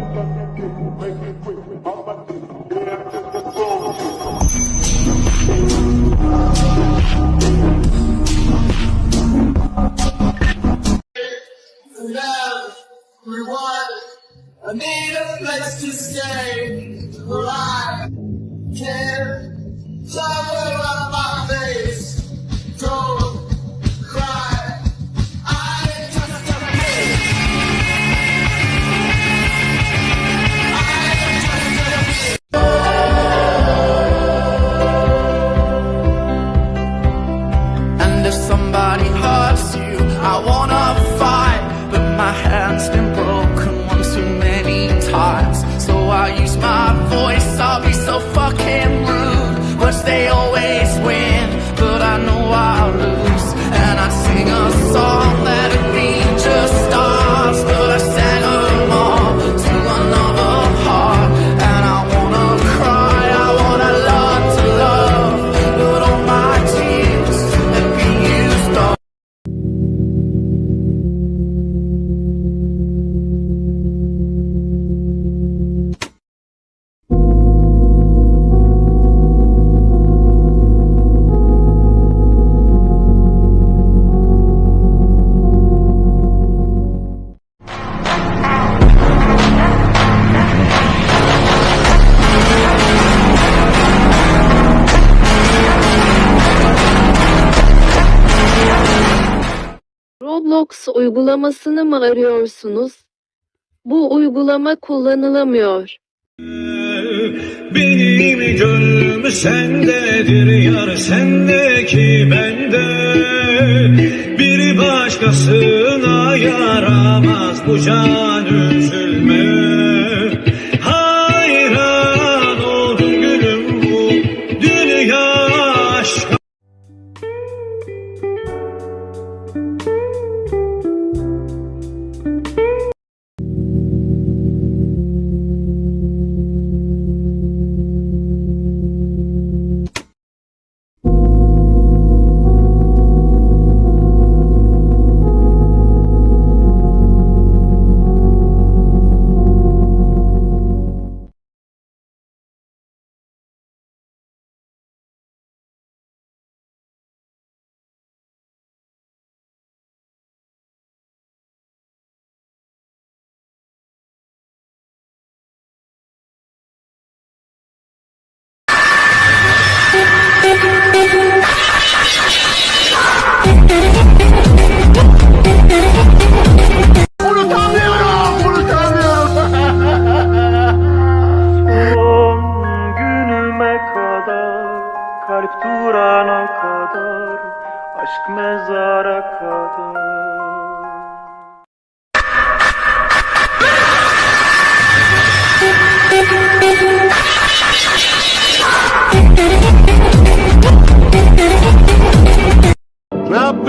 love, somebody hurts Roblox uygulamasını mı arıyorsunuz? Bu uygulama kullanılamıyor. Benim gönlüm sendedir yar sendeki bende Bir başkasına yaramaz bu can üzülme Thank you.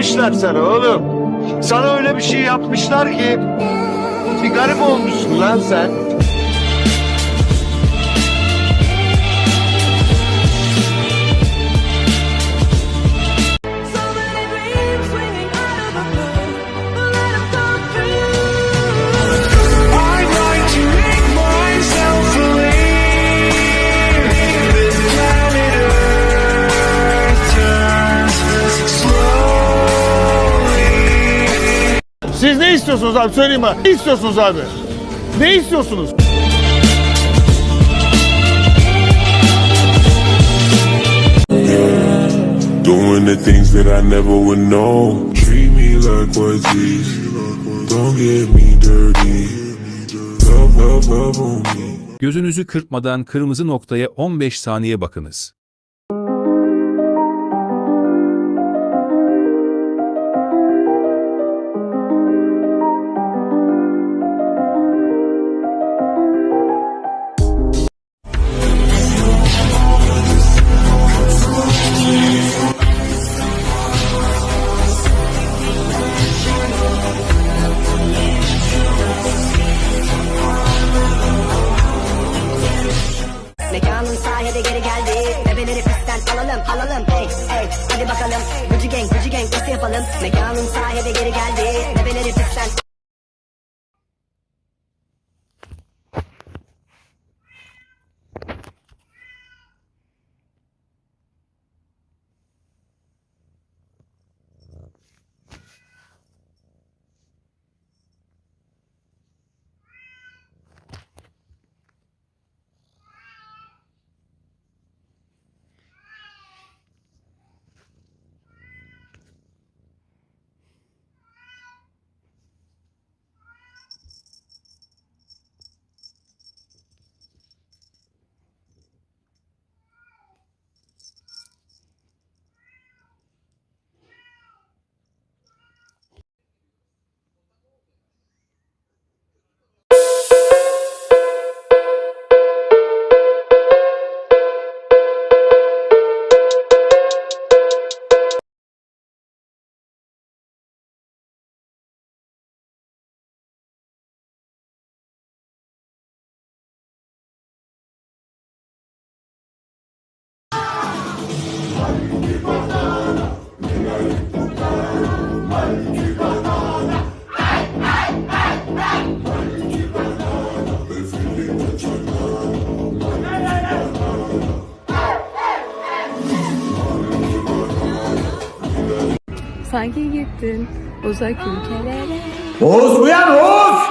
Yapmışlar sana oğlum? Sana öyle bir şey yapmışlar ki bir garip olmuşsun lan sen. ne istiyorsunuz abi söyleyeyim bana. Ne istiyorsunuz abi? Ne istiyorsunuz? Doing the things that I never would know. Treat me like what's. Don't get me dirty. Love, love, love on me. Gözünüzü kırpmadan kırmızı noktaya 15 saniye bakınız. Sahibi geri geldi. Bebeleri pistten alalım alalım. Hey hey hadi bakalım. Gucci gang Gucci gang nasıl yapalım? Mekanın sahibi geri geldi. Bebeleri pistten Sanki gittin uzak ülkelere. Oğuz uyan Oğuz!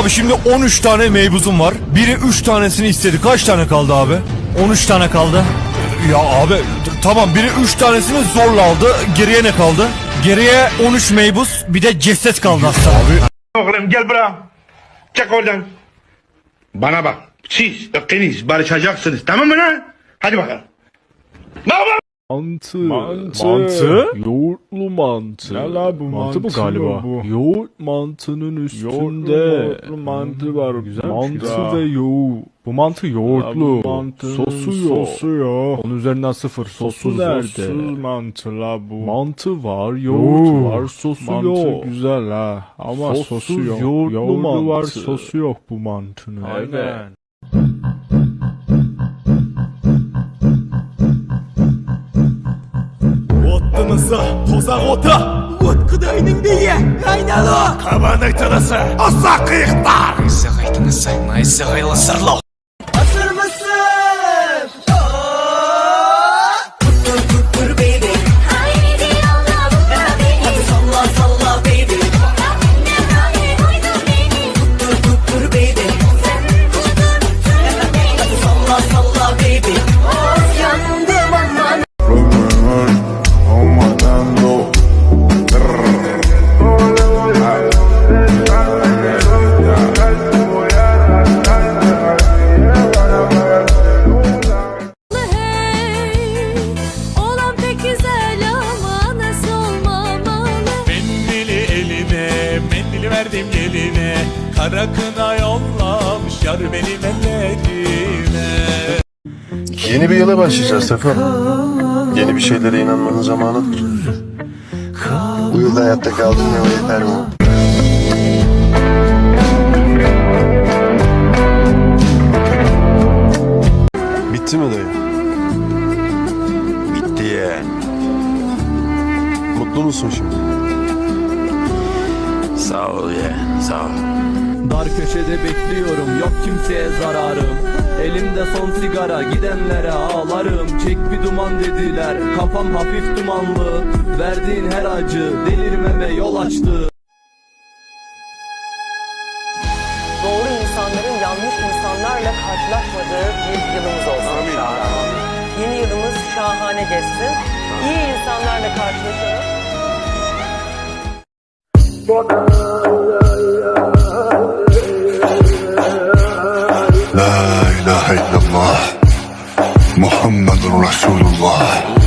Abi şimdi 13 tane meybuzum var. Biri 3 tanesini istedi. Kaç tane kaldı abi? 13 tane kaldı. Ya abi tamam biri 3 tanesini zorla aldı. Geriye ne kaldı? Geriye 13 meybuz bir de ceset kaldı aslında. Abi Oğlum gel buraya. Çek oradan. Bana bak. Siz ikiniz barışacaksınız tamam mı lan? Hadi bakalım. Baba! Mantı. Mantı. Yoğurtlu mantı. Ne la bu mantı? bu galiba. Yoğurt mantının üstünde. Yoğurtlu mantı var. Güzel Mantı ve yoğurt. Bu mantı yoğurtlu. sosu yok. Sosu yok. Onun üzerinden sıfır. Sosu nerede? Sossuz mantı la bu. Mantı var, yoğurt var, sosu mantı yok. güzel ha. Ama sosu yok. Yoğurtlu mantı. var, sosu yok bu mantının. Aynen. Ottınızı tozak ota! Utkudayının diye kaynalı! Kabanıktınızı asa kıyıklar! Sıkıйтınızı naysı haylı sırlı! Verdim geline Kara kına yollamış yar benim ellerime Yeni bir yıla başlayacağız Sefa. Yeni bir şeylere inanmanın zamanıdır. Bu yılda hayatta kaldın ne yeter mi? Bitti mi dayı? Bitti ya. Mutlu musun şimdi? Dar köşede bekliyorum yok kimseye zararım Elimde son sigara gidenlere ağlarım Çek bir duman dediler kafam hafif dumanlı Verdiğin her acı delirmeme yol açtı Doğru insanların yanlış insanlarla karşılaşmadığı bir yılımız olsun inşallah. Yeni yılımız şahane geçsin. İyi insanlarla karşılaşalım. La illallah. Muhammedun Resulullah.